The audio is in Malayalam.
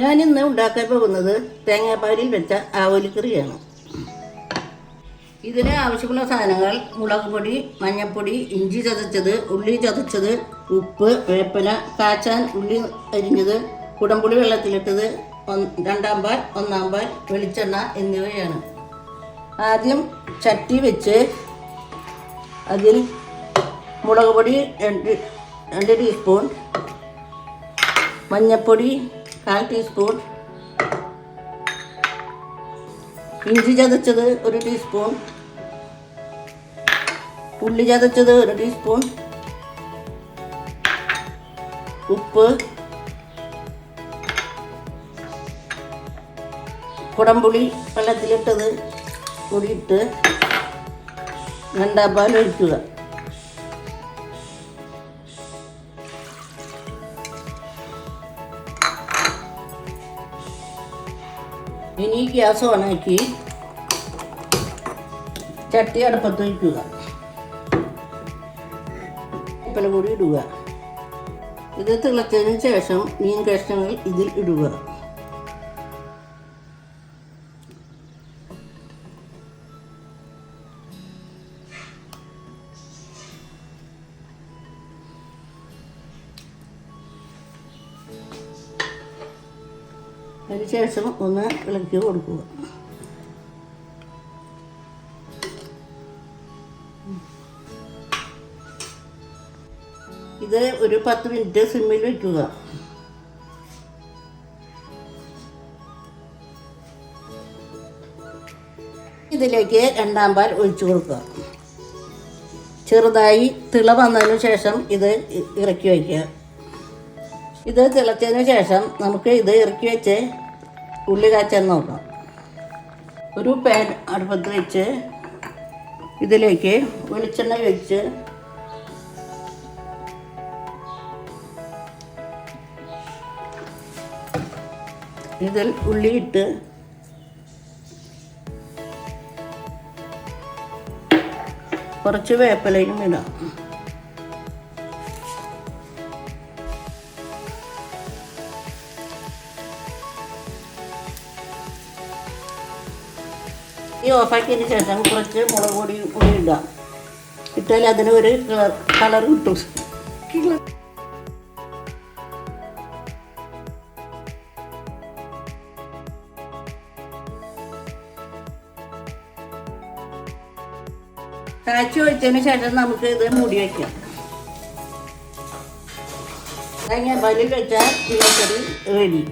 ഞാൻ ഇന്ന് ഉണ്ടാക്കാൻ പോകുന്നത് തേങ്ങാപ്പാലിൽ വെച്ച ആവോലിക്കറിയാണ്. ഇതിന് ആവശ്യമുള്ള സാധനങ്ങൾ മുളക് പൊടി മഞ്ഞൾപ്പൊടി ഇഞ്ചി ചതച്ചത് ഉള്ളി ചതച്ചത് ഉപ്പ് വേപ്പന കാച്ചാൻ ഉള്ളി അരിഞ്ഞത് കുടംപുളി വെള്ളത്തിലിട്ടത് രണ്ടാം പാൽ ഒന്നാം പാൽ വെളിച്ചെണ്ണ എന്നിവയാണ്. ആദ്യം ചട്ടി വെച്ച് അതിൽ മുളക് പൊടി രണ്ട് രണ്ട് ടീസ്പൂൺ മഞ്ഞൾപ്പൊടി കാൽ ടീസ്പൂൺ ഇഞ്ചി ചതച്ചത് ഒരു ടീസ്പൂൺ ഉള്ളി ചതച്ചത് ഒരു ടീസ്പൂൺ ഉപ്പ്. കുടംപുളി വെള്ളത്തിലിട്ടത് കൂടിയിട്ട് രണ്ടാം പാൽ ഒഴിക്കുക. ഇനി ഗ്യാസ് ഓണാക്കി ചട്ടി അടുപ്പത്ത് വയ്ക്കുക. ഉപ്പില കൂടി ഇടുക. ഇത് തിളച്ചതിന് ശേഷം മീൻ കഷ്ണങ്ങൾ ഇതിൽ ഇടുക. അതിനുശേഷം ഒന്ന് ഇളക്കി കൊടുക്കുക. ഇത് ഒരു പത്ത് മിനിറ്റ് സിമ്മിൽ വയ്ക്കുക ഇതിലേക്ക് രണ്ടാം പാൽ ഒഴിച്ചു കൊടുക്കുക. ചെറുതായി തിള വന്നതിന് ശേഷം ഇത് ഇറക്കി വയ്ക്കുക. ഇത് തിളച്ചതിന് ശേഷം നമുക്ക് ഇത് ഇറക്കി വെച്ച് ഉള്ളി കാച്ചാൻ നോക്കാം. ഒരു പാൻ അടുപ്പത്ത് വെച്ച് ഇതിലേക്ക് വെളിച്ചെണ്ണ വെച്ച് ഇതിൽ ഉള്ളിയിട്ട് കുറച്ച് വേപ്പിലയും ഇടാം. ഈ ഓഫാക്കിയതിന് ശേഷം കുറച്ച് മുളക് പൊടി കൂടി ഇടാം. ഇട്ടാൽ അതിന് ഒരു കളർ കിട്ടും. കാച്ചി ഒഴിച്ചതിന് ശേഷം നമുക്ക് ഇത് മൂടി വയ്ക്കാം തേങ്ങാപ്പാലിൽ വെച്ചാൽ ഇലക്കറി റെഡി